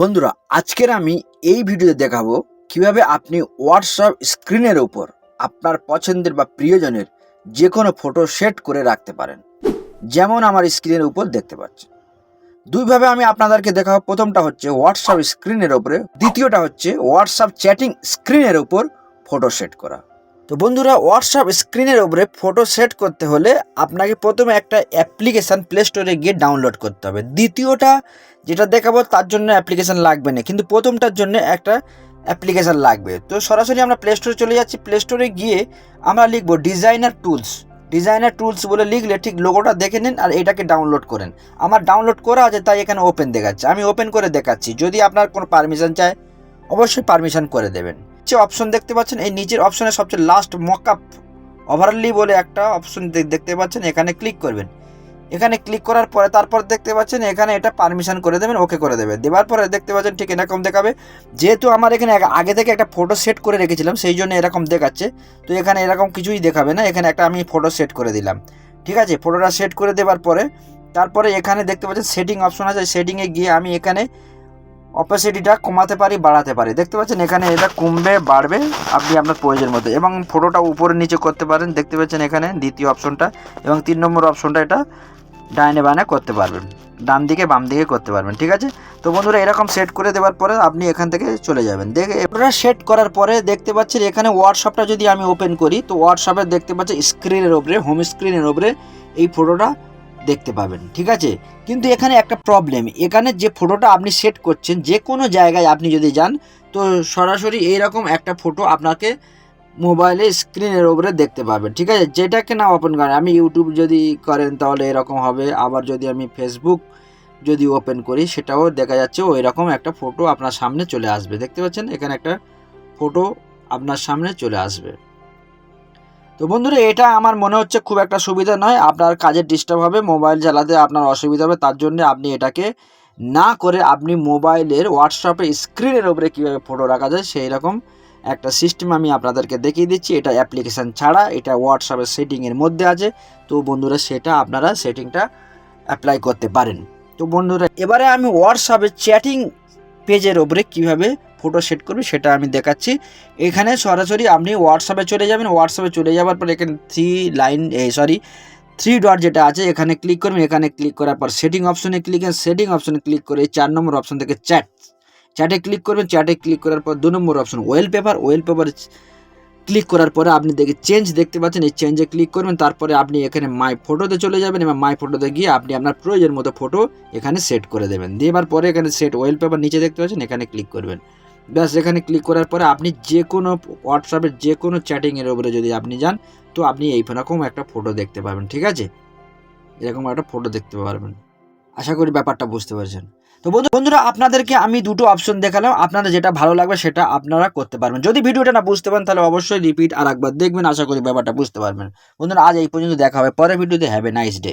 বন্ধুরা, আজকের আমি এই ভিডিওতে দেখাবো কীভাবে আপনি হোয়াটসঅ্যাপ স্ক্রিনের উপর আপনার পছন্দের বা প্রিয়জনের যে কোনো ফটো সেট করে রাখতে পারেন। যেমন আমার স্ক্রিনের উপর দেখতে পাচ্ছেন। দুইভাবে আমি আপনাদেরকে দেখাবো। প্রথমটা হচ্ছে হোয়াটসঅ্যাপ স্ক্রিনের উপরে, দ্বিতীয়টা হচ্ছে হোয়াটসঅ্যাপ চ্যাটিং স্ক্রিনের উপর ফটো সেট করা। তো বন্ধুরা হোয়াটসঅ্যাপ স্ক্রিনের উপরে ফটো সেট করতে হলে আপনাকে প্রথমে একটা অ্যাপ্লিকেশান প্লে স্টোরে গিয়ে ডাউনলোড করতে হবে। দ্বিতীয়টা যেটা দেখাবো, তার জন্য অ্যাপ্লিকেশান লাগবে না, কিন্তু প্রথমটার জন্য একটা অ্যাপ্লিকেশান লাগবে। তো সরাসরি আমরা প্লে স্টোরে চলে যাচ্ছি। প্লে স্টোরে গিয়ে আমরা লিখব ডিজাইনার টুলস ডিজাইনার টুলস বলে লিখলে ঠিক লোগোটা দেখে নিন আর এটাকে ডাউনলোড করেন। আমার ডাউনলোড করা আছে, তাই এখানে ওপেন দেখাচ্ছে। আমি ওপেন করে দেখাচ্ছি। যদি আপনার কোনো পারমিশন চায়, অবশ্যই পারমিশন করে দেবেন। যে অপশন দেখতে পাচ্ছেন, এই নিচের অপশনের সবচেয়ে লাস্ট মকআপ ওভারলি বলে একটা অপশন দেখতে পাচ্ছেন, এখানে ক্লিক করবেন। এখানে ক্লিক করার পরে তারপর দেখতে পাচ্ছেন, এখানে এটা পারমিশন করে দেবেন ওকে করে দেবেন দেওয়ার পরে দেখতে পাচ্ছেন ঠিক এরকম দেখাবে। যেহেতু আমার এখানে আগে- আগে থেকে একটা ফটো সেট করে রেখেছিলাম, সেই জন্য এরকম দেখাচ্ছে। তো এখানে এরকম কিছুই দেখাবে না, এখানে একটা আমি ফটো সেট করে দিলাম। ঠিক আছে ফটোটা সেট করে দেওয়ার পরে, তারপরে এখানে দেখতে পাচ্ছেন সেটিং অপশন আছে সেটিংয়ে গিয়ে আমি এখানে অপাসিটিটা কমাতে পারি, বাড়াতে পারি। দেখতে পাচ্ছেন, এখানে এটা কমবে, বাড়বে, আপনি আপনার প্রয়োজন মতো এবং ফটোটা উপরে নিচে করতে পারেন, দেখতে পাচ্ছেন এখানে দ্বিতীয় অপশনটা এবং তিন নম্বর অপশনটা এটা ডাইনে বানে করতে পারবেন। ডান দিকে, বাম দিকে করতে পারবেন, ঠিক আছে? তো বন্ধুরা, এরকম সেট করে দেওয়ার পরে আপনি এখান থেকে চলে যাবেন। দেখে এটা সেট করার পরে দেখতে পাচ্ছেন, এখানে হোয়াটসঅ্যাপটা যদি আমি ওপেন করি, তো হোয়াটসঅ্যাপে দেখতে পাচ্ছি স্ক্রিনের ওপরে হোম স্ক্রিনের ওপরে এই ফটোটা দেখতে পাবেন, ঠিক আছে? কিন্তু এখানে একটা প্রবলেম এখানে যে ফটোটা আপনি সেট করছেন, যে কোনো জায়গায় আপনি যদি যান, তো সরাসরি এইরকম একটা ফটো আপনাকে মোবাইলে স্ক্রিনের ওপরে দেখতে পাবেন, ঠিক আছে? যেটাকে না ওপেন করেন। আমি ইউটিউব যদি করেন, তাহলে এরকম হবে। আবার যদি আমি ফেসবুক যদি ওপেন করি, সেটাও দেখা যাচ্ছে ওই রকম একটা ফটো আপনার সামনে চলে আসবে। দেখতে পাচ্ছেন? এখানে একটা ফটো আপনার সামনে চলে আসবে। তো বন্ধুরা, এটা আমার মনে হচ্ছে খুব একটা সুবিধা নয়। আপনার কাজের ডিস্টার্ব হবে মোবাইল চালাতে আপনার অসুবিধা হবে, তার জন্য আপনি এটাকে না করে আপনি মোবাইলের হোয়াটসঅ্যাপে স্ক্রিনের ওপরে কীভাবে ফটো রাখা যায় সেই রকম একটা সিস্টেম আমি আপনাদেরকে দেখিয়ে দিচ্ছি। এটা অ্যাপ্লিকেশান ছাড়া, এটা হোয়াটসঅ্যাপের সেটিংয়ের মধ্যে আছে। তো বন্ধুরা, সেটা আপনারা সেটিংটা অ্যাপ্লাই করতে পারেন। তো বন্ধুরা, এবারে আমি হোয়াটসঅ্যাপে চ্যাটিং পেজের ওপরে কীভাবে ফটো সেট করবে, সেটা আমি দেখাচ্ছি। এখানে সরাসরি আপনি হোয়াটসঅ্যাপে চলে যাবেন হোয়াটসঅ্যাপে চলে যাওয়ার পর এখানে three line sorry three dot যেটা আছে, এখানে ক্লিক করবেন, এখানে ক্লিক করার পর সেটিং অপশনে ক্লিক সেটিং অপশনে ক্লিক করে চার নম্বর অপশন থেকে চ্যাট চ্যাটে ক্লিক করবেন চ্যাটে ক্লিক করার পর দু number option wallpaper wallpaper click করার পরে আপনি দেখে চেঞ্জ দেখতে পাচ্ছেন, এই চেঞ্জে ক্লিক করবেন, তারপরে আপনি এখানে মাই ফটোতে চলে যাবেন এবং মাই ফটোতে গিয়ে আপনি আপনার প্রয়োজন মতো ফটো এখানে সেট করে দেবেন। দেওয়ার পরে এখানে সেট ওয়েল পেপার নিচে দেখতে পাচ্ছেন, এখানে ক্লিক করবেন। ব্যাস, এখানে ক্লিক করার পরে আপনি যে কোনো হোয়াটসঅ্যাপের যে কোনো চ্যাটিংয়ের উপরে যদি আপনি যান, তো আপনি এইরকম একটা ফটো দেখতে পাবেন ঠিক আছে? এরকম একটা ফটো দেখতে পারবেন। আশা করি ব্যাপারটা বুঝতে পারছেন। তো বন্ধু, বন্ধুরা, আপনাদেরকে আমি দুটো অপশন দেখালাম। আপনাদের যেটা ভালো লাগবে সেটা আপনারা করতে পারবেন। যদি ভিডিওটা না বুঝতে পারেন, তাহলে অবশ্যই রিপিট আর একবার দেখবেন। আশা করি ব্যাপারটা বুঝতে পারবেন। বন্ধুরা, আজ এই পর্যন্ত দেখা হবে। পরের ভিডিওতে হ্যাভ এ নাইস ডে